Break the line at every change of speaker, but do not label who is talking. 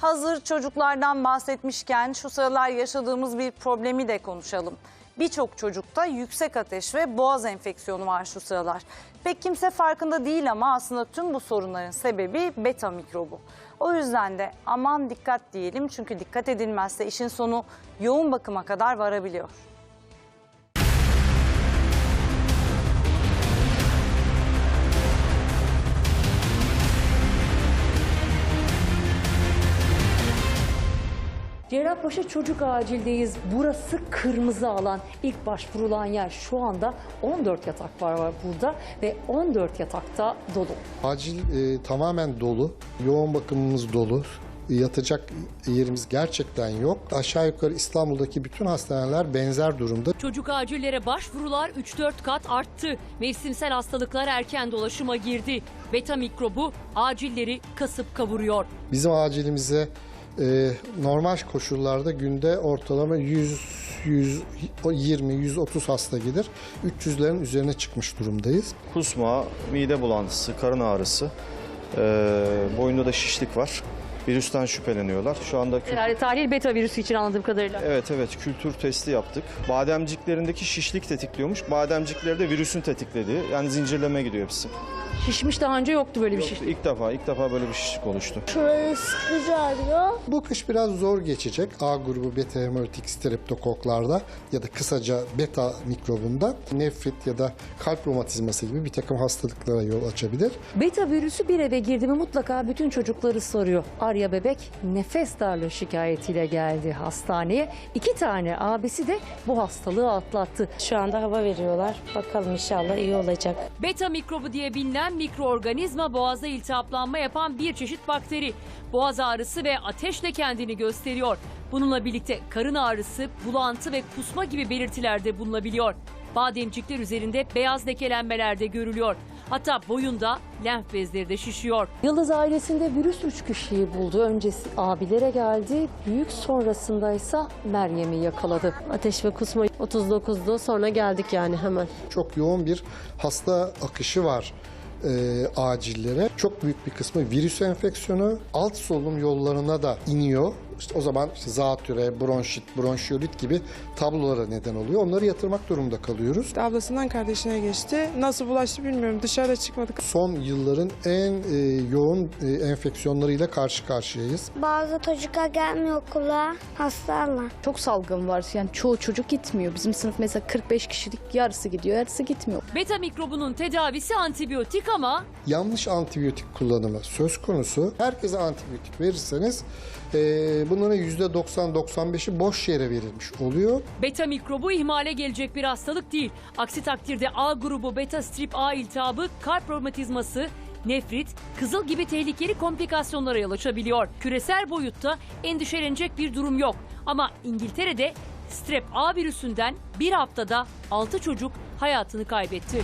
Hazır çocuklardan bahsetmişken şu sıralar yaşadığımız bir problemi de konuşalım. Birçok çocukta yüksek ateş ve boğaz enfeksiyonu var şu sıralar. Pek kimse farkında değil ama aslında tüm bu sorunların sebebi beta mikrobu. O yüzden de aman dikkat diyelim çünkü dikkat edilmezse işin sonu yoğun bakıma kadar varabiliyor.
Cerrahpaşa Çocuk Acil'deyiz. Burası kırmızı alan. İlk başvurulan yer şu anda 14 yatak var, var burada ve 14 yatakta dolu.
Acil e, tamamen dolu, yoğun bakımımız dolu. Yatacak yerimiz gerçekten yok. Aşağı yukarı İstanbul'daki bütün hastaneler benzer durumda.
Çocuk acillere başvurular 3-4 kat arttı. Mevsimsel hastalıklar erken dolaşıma girdi. Beta mikrobu acilleri kasıp kavuruyor.
Bizim acilimize e, normal koşullarda günde ortalama 100 120 130 hasta gelir. 300'lerin üzerine çıkmış durumdayız.
kusma, mide bulantısı, karın ağrısı, eee boyunda da şişlik var. Virüsten şüpheleniyorlar. Şu anda kü-
Herhalde tahlil beta virüsü için anladığım kadarıyla.
evet evet kültür testi yaptık. Bademciklerindeki şişlik tetikliyormuş. Bademcikleri de virüsün tetiklediği. Yani zincirleme gidiyor hepsi.
Şişmiş daha önce yoktu böyle bir şey.
İlk defa ilk defa böyle bir şişlik oluştu.
Şurayı sıkıcı ağrıyor.
Bu kış biraz zor geçecek. A grubu beta hemolitik streptokoklarda ya da kısaca beta mikrobunda nefrit ya da kalp romatizması gibi bir takım hastalıklara yol açabilir.
Beta virüsü bir eve girdi mi mutlaka bütün çocukları soruyor. Arya bebek nefes darlığı şikayetiyle geldi hastaneye. İki tane abisi de bu hastalığı atlattı.
Şu anda hava veriyorlar. Bakalım inşallah iyi olacak.
Beta mikrobu diye bilinen mikroorganizma boğazda iltihaplanma yapan bir çeşit bakteri. Boğaz ağrısı ve ateşle kendini gösteriyor. Bununla birlikte karın ağrısı, bulantı ve kusma gibi belirtiler de bulunabiliyor. Bademcikler üzerinde beyaz lekelenmeler de görülüyor. Hatta boyunda lenf bezleri de şişiyor.
Yıldız ailesinde virüs üç kişiyi buldu. Öncesi abilere geldi. Büyük sonrasındaysa Meryem'i yakaladı.
Ateş ve kusma 39'du sonra geldik yani hemen.
Çok yoğun bir hasta akışı var e, acillere. Çok büyük bir kısmı virüs enfeksiyonu. Alt solunum yollarına da iniyor. İşte o zaman işte zatüre, bronşit, bronşiyolit gibi tablolara neden oluyor. Onları yatırmak durumunda kalıyoruz.
Ablasından kardeşine geçti. Nasıl bulaştı bilmiyorum. Dışarıda çıkmadık.
Son yılların en e, yoğun e, enfeksiyonlarıyla karşı karşıyayız.
Bazı çocuklar gelmiyor okula hastalar.
Çok salgın var. Yani çoğu çocuk gitmiyor. Bizim sınıf mesela 45 kişilik yarısı gidiyor, yarısı gitmiyor.
Beta mikrobunun tedavisi antibiyotik ama
Yanlış antibiyotik kullanımı söz konusu. Herkese antibiyotik verirseniz e, bunların %90-95'i boş yere verilmiş oluyor.
Beta mikrobu ihmale gelecek bir hastalık değil. Aksi takdirde A grubu beta strip A iltihabı, kalp romatizması, nefrit, kızıl gibi tehlikeli komplikasyonlara yol açabiliyor. Küresel boyutta endişelenecek bir durum yok. Ama İngiltere'de strep A virüsünden bir haftada 6 çocuk hayatını kaybetti.